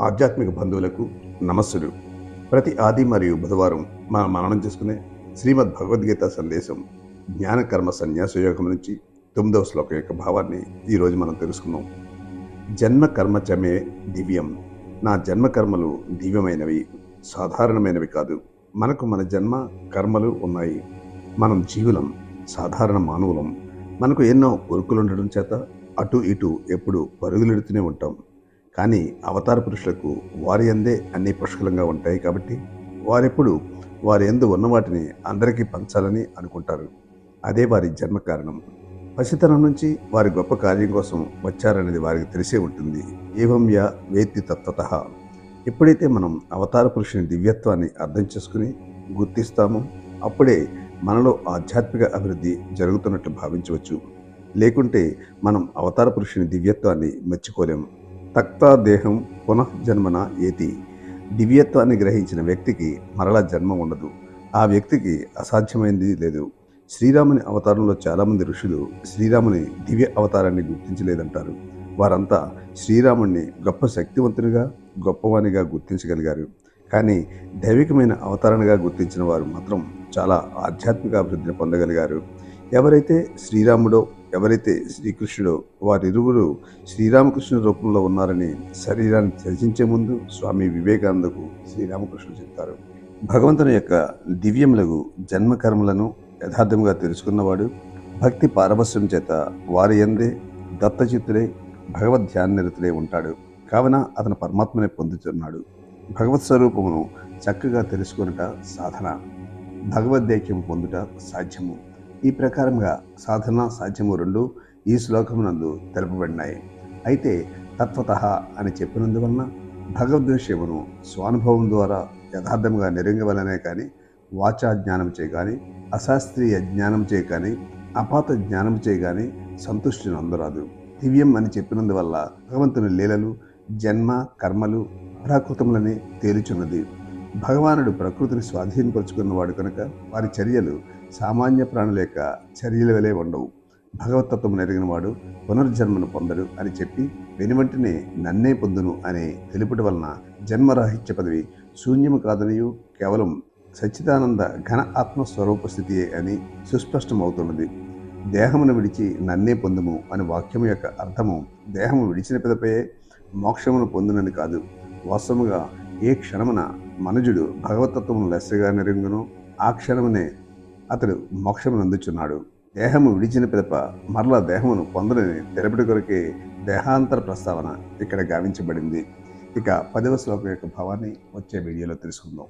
ఆధ్యాత్మిక బంధువులకు నమస్సులు. ప్రతి ఆది మరియు బుధవారం మనం మననం చేసుకునే శ్రీమద్ భగవద్గీత సందేశం జ్ఞానకర్మ సన్యాస యోగం నుంచి తొమ్మిదవ శ్లోకం యొక్క భావాన్ని ఈరోజు మనం తెలుసుకుందాం. జన్మ కర్మ చమే దివ్యం. నా జన్మ కర్మలు దివ్యమైనవి సాధారణమైనవి కాదు. మనకు మన జన్మ కర్మలు ఉన్నాయి. మనం జీవులం సాధారణ మానవులం. మనకు ఎన్నో కోరికలు ఉండడం చేత అటు ఇటు ఎప్పుడు పరుగులెడుతూనే ఉంటాం. కానీ అవతార పురుషులకు వారి అందే అన్ని పుష్కలంగా ఉంటాయి కాబట్టి వారెప్పుడు వారి ఎందు ఉన్న వాటిని అందరికీ పంచాలని అనుకుంటారు. అదే వారి జన్మ కారణం. పసితనం నుంచి వారి గొప్ప కార్యం కోసం వచ్చారనేది వారికి తెలిసే ఉంటుంది. ఏవం వేత్తి తత్వత ఎప్పుడైతే మనం అవతార పురుషుని దివ్యత్వాన్ని అర్థం చేసుకుని గుర్తిస్తామో అప్పుడే మనలో ఆధ్యాత్మిక అభివృద్ధి జరుగుతున్నట్లు భావించవచ్చు. లేకుంటే మనం అవతార పురుషుని దివ్యత్వాన్ని మెచ్చుకోలేము తక్తా దేహం పునఃజన్మన ఏతి? దివ్యత్వాన్ని గ్రహించిన వ్యక్తికి మరలా జన్మ ఉండదు. ఆ వ్యక్తికి అసాధ్యమైంది లేదు. శ్రీరాముని అవతారంలో చాలామంది ఋషులు శ్రీరాముని దివ్య అవతారాన్ని గుర్తించలేదంటారు. వారంతా శ్రీరాముణ్ణి గొప్ప శక్తివంతునిగా గొప్పవానిగా గుర్తించగలిగారు. కానీ దైవికమైన అవతారణగా గుర్తించిన వారు మాత్రం చాలా ఆధ్యాత్మిక అభివృద్ధిని పొందగలిగారు. ఎవరైతే శ్రీరాముడో ఎవరైతే శ్రీకృష్ణుడో వారిరువురు శ్రీరామకృష్ణ రూపంలో ఉన్నారని శరీరాన్ని త్యజించే ముందు స్వామి వివేకానందకు శ్రీరామకృష్ణుడు చెప్తారు. భగవంతుని యొక్క దివ్యములకు జన్మ కర్మలను యథార్థంగా తెలుసుకున్నవాడు భక్తి పారవస్యం చేత వారి ఎందే దత్తచిత్తుడే భగవద్ ధ్యాననిరతులై ఉంటాడు. కావున అతను పరమాత్మనే పొందుతున్నాడు. భగవత్ స్వరూపమును చక్కగా తెలుసుకొనుట సాధన. భగవద్దేక్యం పొందుట సాధ్యము. ఈ ప్రకారంగా సాధన సాధ్యము రెండు ఈ శ్లోకమునందు తెలుపబడినాయి. అయితే తత్వత అని చెప్పినందువలన భగవద్విషయమును స్వానుభవం ద్వారా యథార్థంగా నిరంగవలనే కానీ వాచా జ్ఞానం చే కానీ అశాస్త్రీయ జ్ఞానం చే కానీ అపాత జ్ఞానం చే కానీ సంతుష్టిని అందరాదు. దివ్యం అని చెప్పినందువల్ల భగవంతుని లీలలు జన్మ కర్మలు ప్రాకృతములని తేలుచున్నది. భగవానుడు ప్రకృతిని స్వాధీనపరుచుకున్నవాడు కనుక వారి చర్యలు సామాన్య ప్రాణుల యొక్క చర్యల వలె ఉండవు. భగవతత్వం నెరిగిన వాడు పునర్జన్మను పొందడు అని చెప్పి వెనువెంటనే నన్నే పొందును అనే తెలుపుట వలన జన్మరాహిత్య పదవి శూన్యము కాదనియు కేవలం సచ్చిదానంద ఘన ఆత్మస్వరూప స్థితియే అని సుస్పష్టమవుతున్నది. దేహమును విడిచి నన్నే పొందుము అని వాక్యము యొక్క అర్థము దేహము విడిచిన పిదపే మోక్షమును పొందునని కాదు. వాస్తవముగా ఏ క్షణమున మనుజుడు భగవతత్వమును లెస్సగా నెరుగును ఆ క్షణమునే అతడు మోక్షమును అందుచున్నాడు దేహము విడిచిన పిదప మరలా దేహమును పొందలని తెరపటి కొరకే దేహాంతర ప్రస్తావన ఇక్కడ గావించబడింది. ఇక పదవ శ్లోకం యొక్క భావాన్ని వచ్చే వీడియోలో తెలుసుకుందాం.